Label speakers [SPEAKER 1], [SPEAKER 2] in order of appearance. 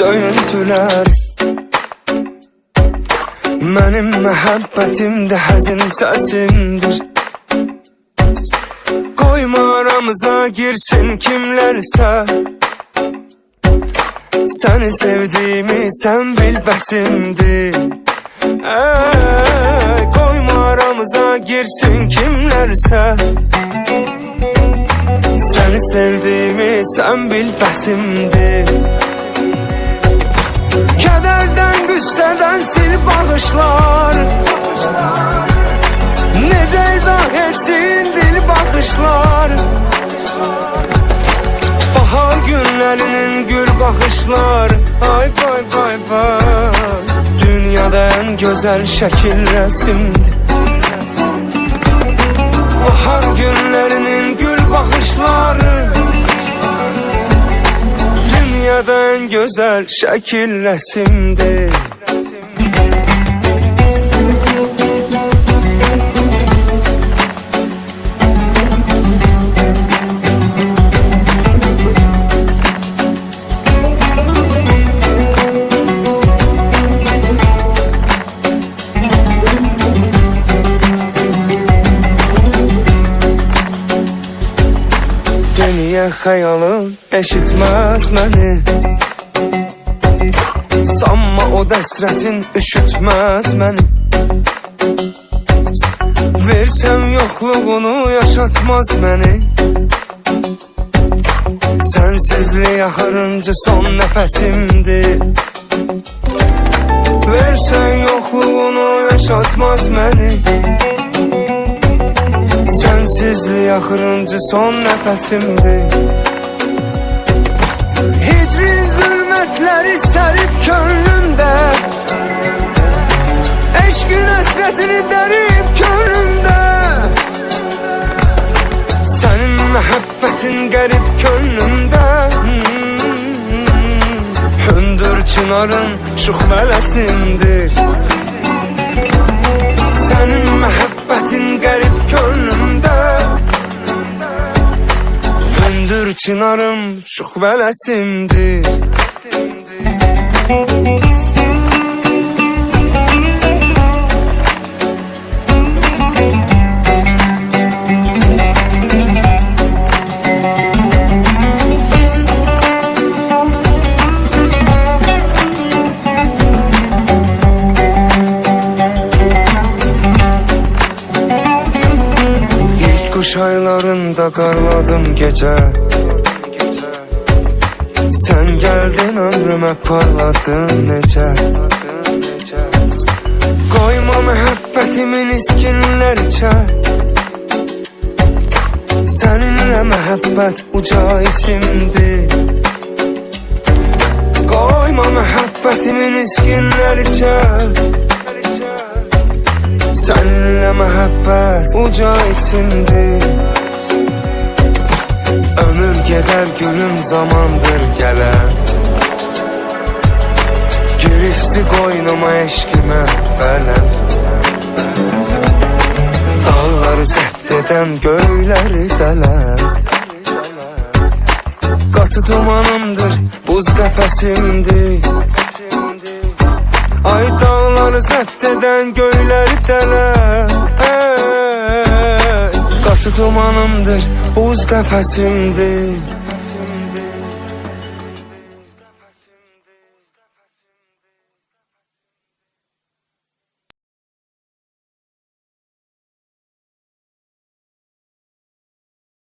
[SPEAKER 1] döyüntülər Mənim məhəbbətimdə həzin səsimdir Qoyma aramıza girsin kimlərsə Səni sevdiyimi sən bil bəsimdir Ey, Qoyma aramıza girsin kimlərsə Səni sevdiyimi sən bil bəsimdir Kədərdən, qüssədən sil bağışlar Necə izah etsin dil baxışlar Bahar günlərinin gül baxışlar Ay bay bay bay Dünyada en güzel şəkil rəsimdir Dünyada en güzel şəkil rəsimdir Dünya eşitməz məni Sanma o dəsrətin üşütməz məni Versəm yoxluğunu yaşatmaz məni Sensizlik axırıncı son nəfəsimdir Versən yoxluğunu yaşatmaz məni Sensizlik axırıncı son nəfəsimdir Hicrin zülmətləri sərib könlümdə Eşqin əsrətini dərib könlümdə Sənin məhəbbətin qərib könlümdə Hündür çınarın şux mələsimdir Sənin məhəbbətin çınarım şux mələsimdir İlk kuş aylarında qarladım gecə Sən gəldin ömrümə parladın necə Qoyma məhəbbətimin iskinlərcə Səninlə məhəbbət uca isimdir Qoyma məhəbbətimin iskinlərcə Seninle məhəbbət uca isimdir Ömür gedər gülüm zamandır gələn Girişdi qoynuma eşkimə bələm Dağları zəbt edən göyləri dələm Qatı dumanımdır, buz qəfəsimdir Ay dağları zəbt edən göyləri Qatı dumanımdır, buz qəfəsimdir